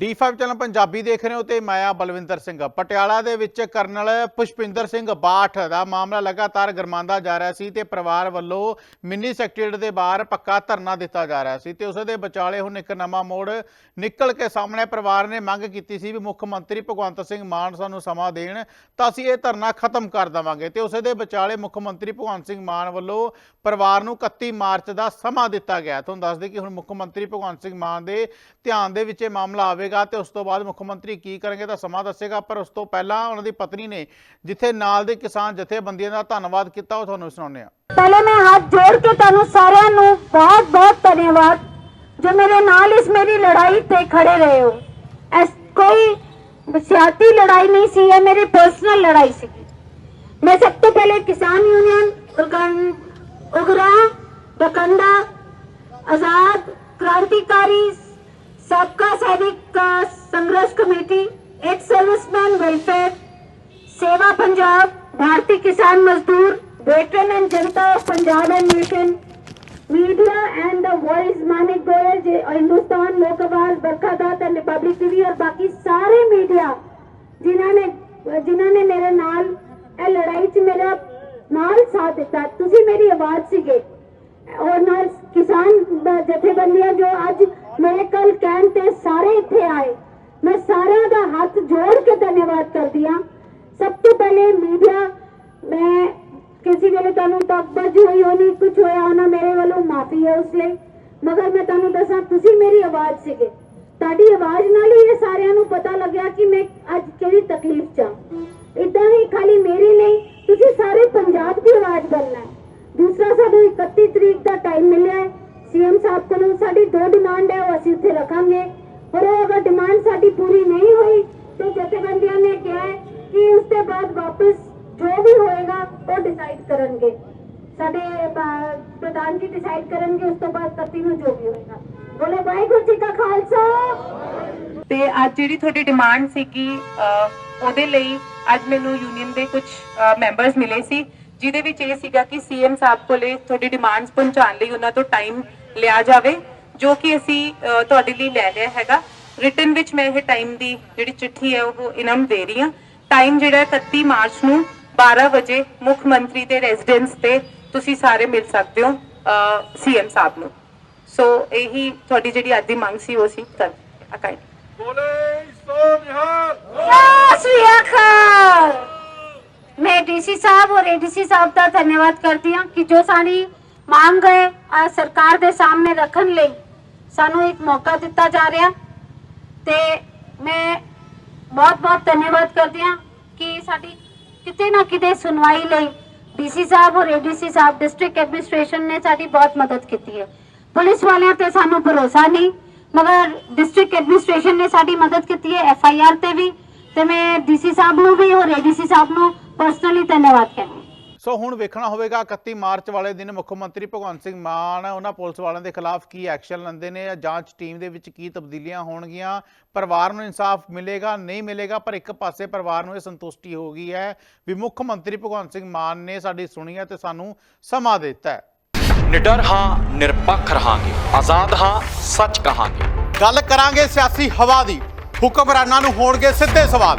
D5 channel Punjabi ਦੇਖ ਰਹੇ ਹੋ ਤੇ ਮੈਂ ਬਲਵਿੰਦਰ ਸਿੰਘ। ਪਟਿਆਲਾ ਦੇ ਵਿੱਚ ਕਰਨਲ ਪੁਸ਼ਪਿੰਦਰ ਸਿੰਘ ਬਾਠ ਦਾ ਮਾਮਲਾ ਲਗਾਤਾਰ ਗਰਮਾਂਦਾ ਜਾ ਰਿਹਾ ਸੀ ਤੇ ਪਰਿਵਾਰ ਵੱਲੋਂ ਮਿੰਨੀ ਸੈਕਟਰੀਏਟ ਦੇ ਬਾਹਰ ਪੱਕਾ ਧਰਨਾ ਦਿੱਤਾ ਜਾ ਰਿਹਾ ਸੀ ਤੇ ਉਸ ਦੇ ਵਿਚਾਲੇ ਹੁਣ ਇੱਕ ਨਵਾਂ ਮੋੜ ਨਿਕਲ ਕੇ ਸਾਹਮਣੇ ਪਰਿਵਾਰ ਨੇ ਮੰਗ ਕੀਤੀ ਸੀ ਵੀ ਮੁੱਖ ਮੰਤਰੀ ਭਗਵੰਤ ਸਿੰਘ ਮਾਨ ਸਾਨੂੰ ਸਮਾਂ ਦੇਣ, ਤਾਂ ਅਸੀਂ ਇਹ ਧਰਨਾ ਖਤਮ ਕਰ ਦੇਵਾਂਗੇ। ਤੇ ਉਸ ਦੇ ਵਿਚਾਲੇ ਮੁੱਖ ਮੰਤਰੀ ਭਗਵੰਤ ਸਿੰਘ ਮਾਨ ਵੱਲੋਂ ਪਰਿਵਾਰ ਨੂੰ 31 ਮਾਰਚ ਦਾ ਸਮਾਂ ਦਿੱਤਾ ਗਿਆ। ਤੁਹਾਨੂੰ ਦੱਸ ਦੇ ਕਿ ਹੁਣ ਮੁੱਖ ਮੰਤਰੀ ਭਗਵੰਤ ਸਿੰਘ ਮਾਨ ਦੇ ਧਿਆਨ ਦੇ ਵਿੱਚ ਇਹ ਮਾਮਲਾ ਆਵੇ ਆਵੇਗਾ ਤੇ ਉਸ ਤੋਂ ਬਾਅਦ ਮੁੱਖ ਮੰਤਰੀ ਕੀ ਕਰਨਗੇ ਤਾਂ ਸਮਾਂ ਦੱਸੇਗਾ ਪਰ ਉਸ ਤੋਂ ਪਹਿਲਾਂ ਉਹਨਾਂ ਦੀ ਪਤਨੀ ਨੇ ਜਿੱਥੇ ਨਾਲ ਦੇ ਕਿਸਾਨ ਜਥੇਬੰਦੀਆਂ ਦਾ ਧੰਨਵਾਦ ਕੀਤਾ ਉਹ ਤੁਹਾਨੂੰ ਸੁਣਾਉਂਦੇ ਹਾਂ ਪਹਿਲੇ ਮੈਂ ਹੱਥ ਜੋੜ ਕੇ ਤੁਹਾਨੂੰ ਸਾਰਿਆਂ ਨੂੰ ਬਹੁਤ ਬਹੁਤ ਧੰਨਵਾਦ ਜੋ ਮੇਰੇ ਨਾਲ ਇਸ ਮੇਰੀ ਲੜਾਈ ਤੇ ਖੜੇ ਰਹੇ ਹੋ ਐਸ ਕੋਈ ਸਿਆਸੀ ਲੜਾਈ ਨਹੀਂ ਸੀ ਇਹ ਮੇਰੀ ਪਰਸਨਲ ਲੜਾਈ ਸੀ ਮੈਂ ਸਭ ਤੋਂ ਪਹਿਲੇ ਕਿਸਾਨ ਯੂਨੀਅਨ ਉਗਨ ਉਗਰਾ डकंडा आजाद क्रांतिकारी सबका सैनिक का संघर्ष कमेटी एक सर्विसमैन वेलफेयर सेवा Punjab Bharatiya Kisan Mazdoor veteran and Janata of Punjab and nation media and the voice Manik Goyal J Hindustan Lok Awaz Barkha दात एंड रिपब्लिक टीवी और बाकी सारे मीडिया ਜਿਨ੍ਹਾਂ ਨੇ ਜਿਨ੍ਹਾਂ ਨੇ ਮੇਰੇ ਨਾਲ ਇਹ ਲੜਾਈ 'ਚ ਮੇਰਾ ਨਾਲ ਸਾਥ ਦਿੱਤਾ ਤੁਸੀਂ ਮੇਰੀ ਆਵਾਜ਼ ਸੀਗੇ ਔਰ ਨਾਲ ਕਿਸਾਨ ਬ- ਜਥੇਬੰਦੀਆਂ ਜੋ ਅੱਜ ਮੇਰੇ ਕੱਲ ਕਹਿਣ ਤੇ ਸਾਰੇ ਇੱਥੇ ਆਏ। ਮੈਂ ਸਾਰਿਆਂ ਦਾ ਹੱਥ ਜੋੜ ਕੇ ਧੰਨਵਾਦ ਕਰਦੀ ਹਾਂ। ਸਭ ਤੋਂ ਪਹਿਲੇ ਮੀਡੀਆ, ਮੈਂ ਕਿਸੇ ਵੇਲੇ ਤੁਹਾਨੂੰ ਤਕਬਜ ਹੋਈ ਹੋਣੀ ਕੁਝ ਹੋਇਆ ਹੋਣਾ ਮੇਰੇ ਵੱਲੋਂ ਮਾਫੀ ਹੈ ਉਸ ਲਈ। ਮਗਰ ਮੈਂ ਤੁਹਾਨੂੰ ਦੱਸਾਂ, ਤੁਸੀਂ ਮੇਰੀ ਆਵਾਜ਼ ਸੀਗੇ। ਤੁਹਾਡੀ ਆਵਾਜ਼ ਨਾਲ ਹੀ ਇਹ ਸਾਰਿਆਂ ਨੂੰ ਪਤਾ ਲੱਗਿਆ ਕਿ ਮੈਂ ਅੱਜ ਕਿਹੜੀ ਤਕਲੀਫ 'ਚ ਹਾਂ ਇਦਾਂ ਹੀ ਖਾਲੀ ਮੇਰੀ ਨਹੀਂ ਤੁਸੀਂ ਸਾਰੇ ਪੰਜਾਬ ਦੀ ਆਵਾਜ਼ ਬਣਨਾ ਹੈ ਦੂਸਰਾ ਸਾਨੂੰ 31 ਤਰੀਕ ਦਾ ਟਾਈਮ ਮਿਲਿਆ ਹੈ ਸੀਐਮ ਸਾਹਿਬ ਕੋਲੋਂ ਸਾਡੀ ਦੋ ਡਿਮਾਂਡ ਹੈ ਉਹ ਅਸੀਂ ਪਰ ਉਹ ਅਗਰ ਡਿਮਾਂਡ ਸਾਡੀ ਪੂਰੀ ਨਹੀਂ ਹੋਈ, ਤੇ ਜਥੇਬੰਦੀਆਂ ਨੇ ਕਿਹਾ ਕਿ ਉਸ ਤੋਂ ਬਾਅਦ ਵਾਪਸ ਜੋ ਵੀ ਹੋਏਗਾ, ਉਹ ਡਿਸਾਈਡ ਕਰਨਗੇ। ਸਾਡੇ ਪ੍ਰਧਾਨ ਜੀ ਡਿਸਾਈਡ ਕਰਨਗੇ, ਉਸ ਤੋਂ ਬਾਅਦ 31 ਨੂੰ ਜੋ ਵੀ ਹੋਏਗਾ। ਬੋਲੇ, ਵਾਹਿਗੁਰੂ ਜੀ ਕਾ ਖਾਲਸਾ। ਤੇ ਅੱਜ ਜਿਹੜੀ ਤੁਹਾਡੀ ਡਿਮਾਂਡ ਸੀਗੀ ਉਹਦੇ ਲਈ ਅੱਜ ਮੈਨੂੰ ਯੂਨੀਅਨ ਦੇ ਕੁਝ ਮੈਂਬਰਸ ਮਿਲੇ ਸੀ, ਜਿਹਦੇ ਵਿੱਚ ਇਹ ਸੀਗਾ ਕਿ ਸੀਐਮ ਸਾਹਿਬ ਕੋਲੇ ਤੁਹਾਡੀ ਡਿਮਾਂਡਸ ਪਹੁੰਚਾਉਣ ਲਈ ਉਹਨਾਂ ਤੋਂ ਟਾਈਮ ਲਿਆ ਜਾਵੇ। ਜੋ ਕਿ ਅਸੀਂ ਤੁਹਾਡੇ ਲਈ ਲੈ ਲਿਆ ਹੈਗਾ। ਰਿਟਨ ਵਿੱਚ ਮੈਂ ਇਹ ਟਾਈਮ ਦੀ ਜਿਹੜੀ ਚਿੱਠੀ ਹੈ ਉਹ ਇਹਨਾਂ ਨੂੰ ਦੇ ਰਹੀ ਹਾਂ। ਟਾਈਮ ਜਿਹੜਾ ਹੈ 31 ਮਾਰਚ ਨੂੰ 12 ਵਜੇ ਮੁੱਖ ਮੰਤਰੀ ਦੇ ਰੈਜ਼ੀਡੈਂਸ ਤੇ ਤੁਸੀਂ ਸਾਰੇ ਮਿਲ ਸਕਦੇ ਹੋ ਸੀਐਮ ਸਾਹਿਬ ਨੂੰ। ਸੋ ਇਹੀ ਤੁਹਾਡੀ ਜਿਹੜੀ ਅੱਜ ਦੀ ਮੰਗ ਸੀ ਉਹ ਅਸੀਂ ਕਰ ਅਕਾਈ ਸ਼੍ਰੀ ਅਕਾਲ! ਡੀਸੀ ਸਾਹਿਬ ਔਰ ਏਡੀਸੀ ਸਾਹਿਬ ਦਾ ਧੰਨਵਾਦ ਕਰਦੀ ਹਾਂ ਕਿ ਜੋ ਸਾਡੀ ਮੰਗ ਹੈ ਆ ਸਰਕਾਰ ਦੇ ਸਾਹਮਣੇ ਰੱਖਣ ਲਈ ਸਾਨੂੰ ਇੱਕ ਮੌਕਾ ਦਿੱਤਾ ਜਾ ਰਿਹਾ ਤੇ ਮੈਂ ਬਹੁਤ ਬਹੁਤ ਧੰਨਵਾਦ ਕਰਦੀ ਹਾਂ ਕਿ ਸਾਡੀ ਕਿਤੇ ਨਾ ਕਿਤੇ ਸੁਣਵਾਈ ਲਈ ਡੀਸੀ ਸਾਹਿਬ ਔਰ ਏਡੀਸੀ ਸਾਹਿਬ ਡਿਸਟ੍ਰਿਕਟ ਐਡਮਿਨਿਸਟ੍ਰੇਸ਼ਨ ਨੇ ਸਾਡੀ ਬਹੁਤ ਮਦਦ ਕੀਤੀ ਹੈ। ਪੁਲਿਸ ਵਾਲਿਆਂ ਤੇ ਸਾਨੂੰ ਭਰੋਸਾ ਨਹੀਂ, ਮਗਰ ਡਿਸਟ੍ਰਿਕਟ ਐਡਮਿਨਿਸਟ੍ਰੇਸ਼ਨ ਨੇ ਸਾਡੀ ਮਦਦ ਕੀਤੀ ਹੈ ਐਫ ਆਈ ਆਰ ਤੇ ਵੀ ਤੇ ਮੈਂ ਡੀਸੀ ਸਾਹਿਬ ਨੂੰ ਵੀ ਔਰ ਏਡੀਸੀ ਸਾਹਿਬ ਨੂੰ ਪਰਸਨਲੀ ਧੰਨਵਾਦ ਕਰਦੀ ਸੋ ਹੁਣ ਵੇਖਣਾ ਹੋਵੇਗਾ 31 ਮਾਰਚ ਵਾਲੇ ਦਿਨ ਮੁੱਖ ਮੰਤਰੀ ਭਗਵੰਤ ਸਿੰਘ ਮਾਨ ਉਹਨਾਂ ਪੁਲਿਸ ਵਾਲਿਆਂ ਦੇ ਖਿਲਾਫ ਕੀ ਐਕਸ਼ਨ ਲੈਂਦੇ ਨੇ ਜਾਂ ਜਾਂਚ ਟੀਮ ਦੇ ਵਿੱਚ ਕੀ ਤਬਦੀਲੀਆਂ ਹੋਣਗੀਆਂ ਪਰਿਵਾਰ ਨੂੰ ਇਨਸਾਫ ਮਿਲੇਗਾ ਨਹੀਂ ਮਿਲੇਗਾ ਪਰ ਇੱਕ ਪਾਸੇ ਪਰਿਵਾਰ ਨੂੰ ਇਹ ਸੰਤੁਸ਼ਟੀ ਹੋ ਗਈ ਹੈ ਵੀ ਮੁੱਖ ਮੰਤਰੀ ਭਗਵੰਤ ਸਿੰਘ ਮਾਨ ਨੇ ਸਾਡੀ ਸੁਣੀ ਹੈ ਤੇ ਸਾਨੂੰ ਸਮਾਂ ਦਿੱਤਾ ਹੈ। ਨਿਡਰ ਹਾਂ ਨਿਰਪੱਖ ਰਹਾਂਗੇ ਆਜ਼ਾਦ ਹਾਂ ਸੱਚ ਕਹਾਂਗੇ। ਗੱਲ ਕਰਾਂਗੇ ਸਿਆਸੀ ਹਵਾ ਦੀ ਹੁਕਮਰਾਨਾਂ ਨੂੰ ਹੋਣਗੇ ਸਿੱਧੇ ਸਵਾਲ।